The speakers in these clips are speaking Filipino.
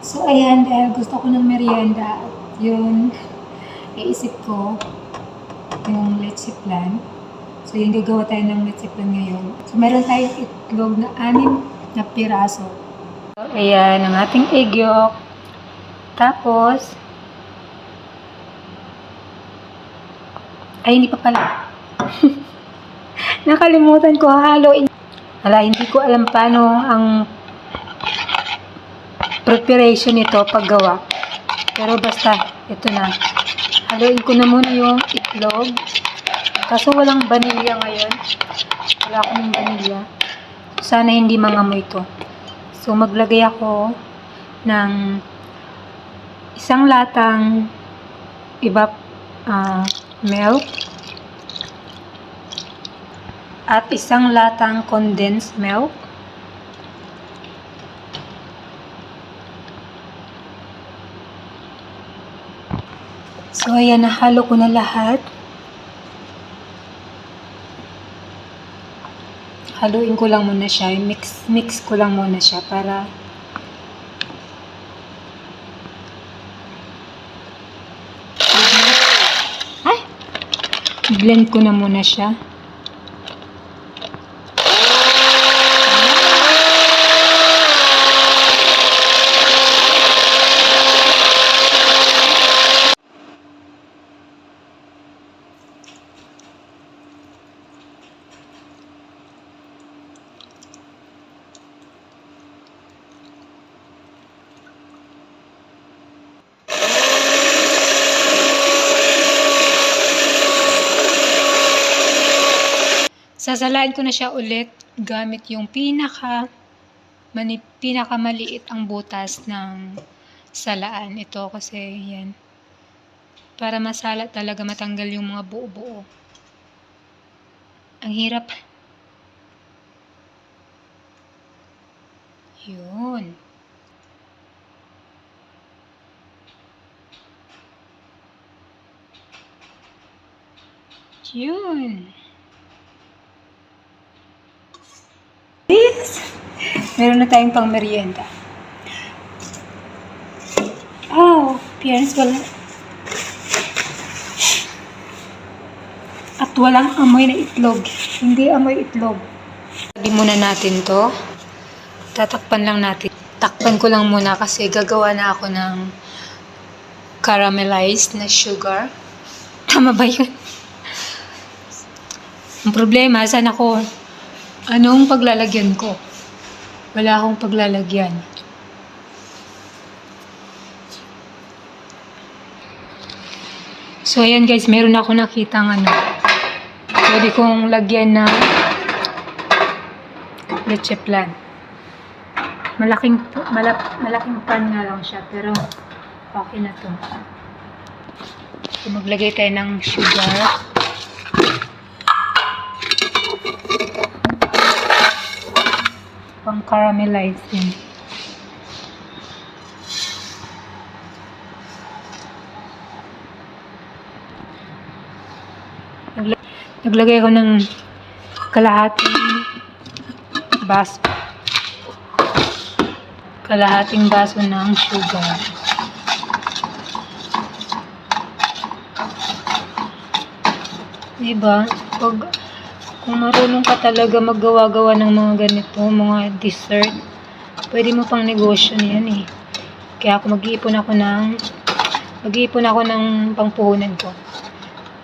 So, ayan, dahil gusto ko ng merienda, yun, iisip ko, yung leche plan. So, yung gagawa tayo ng leche plan ngayon. So, meron tayong itlog na anim na piraso. So, ayan, ang ating egg yolk. Tapos, ay, hindi pa pala. Nakalimutan ko haluin. Wala, hindi ko alam paano ang preparation nito paggawa. Pero basta, ito na. Haluin ko na muna yung itlog. Kaso walang vanilya ngayon. Wala akong vanilya. Sana hindi mangamoy to. So, maglagay ako ng isang latang iba ah, milk at isang latang condensed milk So, ayan, nahalo ko na lahat. Haluin ko lang muna siya. Mix, mix ko lang muna siya para Ay! Blend ko na muna siya. Sasalain ko na siya ulit gamit yung pinaka mani, pinakamaliit ang butas ng salaan. Ito kasi yan. Para masala talaga matanggal yung mga buo-buo. Ang hirap. Yun. Yun. Meron na tayong pang merienda. Oh, parents, wala. At walang amoy na itlog. Hindi amoy itlog. Lagi muna natin to. Tatakpan lang natin. Takpan ko lang muna kasi gagawa na ako ng caramelized na sugar. Tama ba yun? Ang problema, saan ako Anong paglalagyan ko? Wala akong paglalagyan. So, ayan guys, meron ako nakitang ano. Pwede kong lagyan na leche plan. Malaking, malak, malaking pan nga lang siya, pero okay na to. So, maglagay tayo ng sugar. Pang caramelize. Nagla- Naglagay ako ng kalahating baso. Kalahating baso ng sugar. Diba? Pag kung marunong ka talaga maggawa-gawa ng mga ganito, mga dessert, pwede mo pang negosyo niyan eh. Kaya ako mag-iipon ako ng mag-iipon ako ng pangpuhunan ko.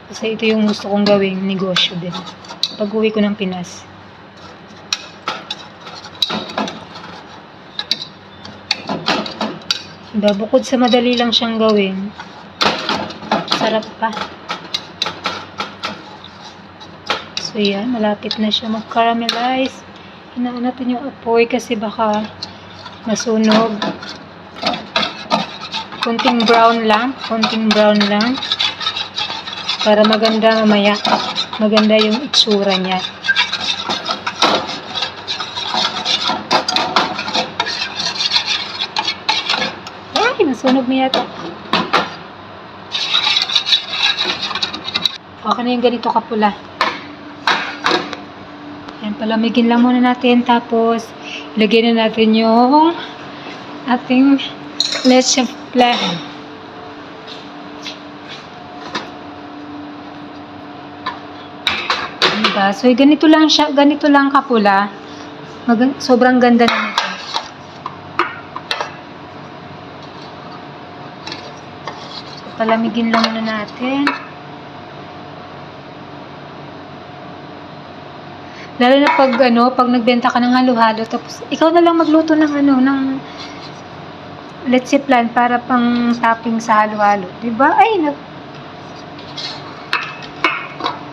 Kasi ito yung gusto kong gawing negosyo din. Pag uwi ko ng Pinas. Diba, bukod sa madali lang siyang gawin, sarap pa. So yan, malapit na siya mag-caramelize. Hinaan natin yung apoy kasi baka masunog. Kunting brown lang, kunting brown lang. Para maganda mamaya. Maganda yung itsura niya. Ay, nasunog na yata. Okay na yung ganito kapula. Palamigin lang muna natin. Tapos, ilagay na natin yung ating leche flan. Diba? So, ganito lang siya, ganito lang kapula. Mag- sobrang ganda na nito. So, palamigin lang muna natin. Lalo na pag ano, pag nagbenta ka ng halo-halo tapos ikaw na lang magluto ng ano, ng let's say plan para pang topping sa halo-halo. 'Di ba? Ay, nag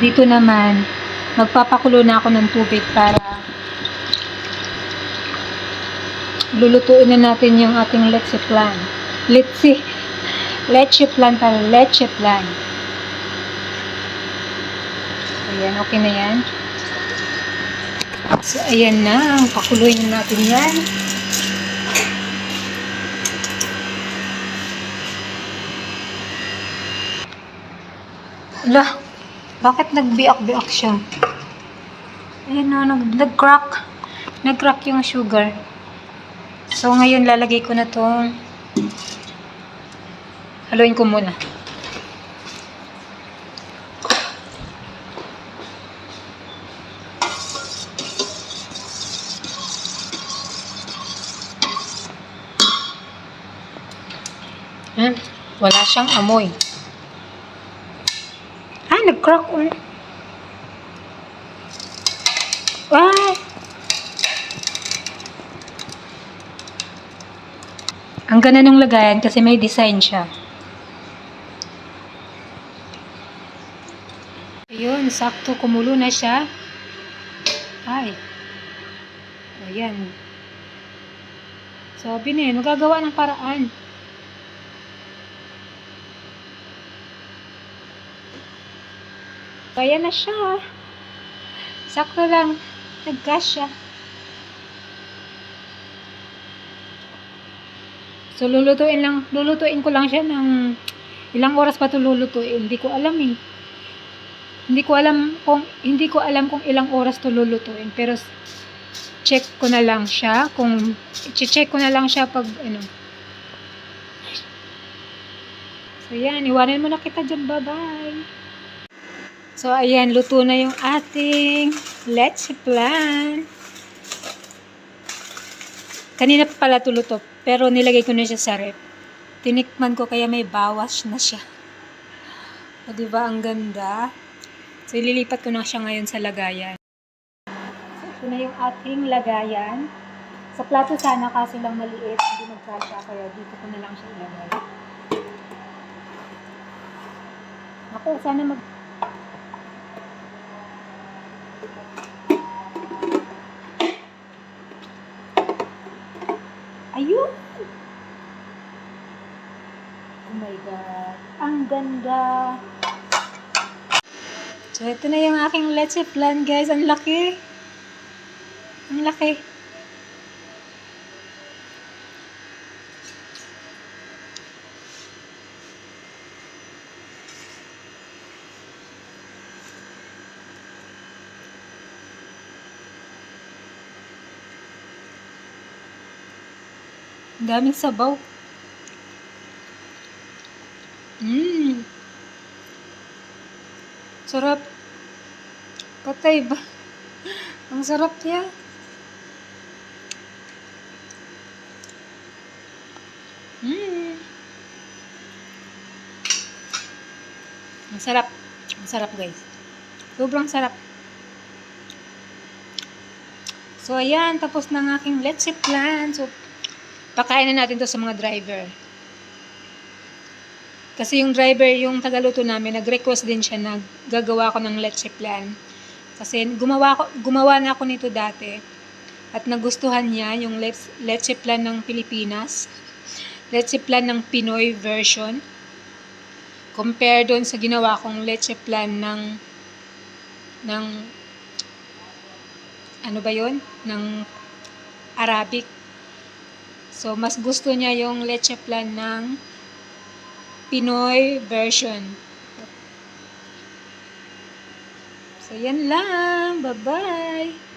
Dito naman, magpapakulo na ako ng tubig para lulutuin na natin yung ating leche plan. Leche, leche plan para leche plan. Ayan, okay na yan. So, ayan na. Pakuluin na natin yan. Ala, bakit nagbiak-biak siya? Ayan na, nag, nag-crack. Nag-crack yung sugar. So, ngayon lalagay ko na tong haluin ko muna. Yan. Wala siyang amoy. Ah, nag-crack ulit. Ah! Ang ganda ng lagayan kasi may design siya. Ayun, sakto kumulo na siya. Ay. Ayan. Sabi eh, magagawa ng paraan. Kaya na siya. Sakto lang. Nag-gas siya. So, lulutuin lang, lulutuin ko lang siya ng ilang oras pa ito lulutuin. Hindi ko alam eh. Hindi ko alam kung, hindi ko alam kung ilang oras to lulutuin. Pero, check ko na lang siya. Kung, check ko na lang siya pag, ano. So, yan. Iwanan mo na kita dyan. Bye-bye. So, ayan, luto na yung ating leche plan. Kanina pa pala tuluto, pero nilagay ko na siya sa rep. Tinikman ko kaya may bawas na siya. O, di ba ang ganda? So, ililipat ko na siya ngayon sa lagayan. So, ito na yung ating lagayan. Sa plato sana kasi lang maliit, hindi nagkasya, kaya dito ko na lang siya ilagay. Ako, sana mag So, ito na yung aking leche plan, guys. Ang laki. Ang laki. Ang daming sabaw. Mmm. Sarap. Patay ba? Ang sarap niya. Mmm. Ang sarap. Ang sarap guys. Sobrang sarap. So, ayan. Tapos na ang aking let's say plan. So, pakain na natin to sa mga driver. Kasi yung driver, yung tagaluto namin, nag-request din siya na gagawa ko ng leche plan. Kasi gumawa, ko, gumawa na ako nito dati. At nagustuhan niya yung leche, plan ng Pilipinas. Leche plan ng Pinoy version. Compare doon sa ginawa kong leche plan ng ng ano ba yon ng Arabic So, mas gusto niya yung leche plan ng Pinoy version. So, yan lang. Bye-bye!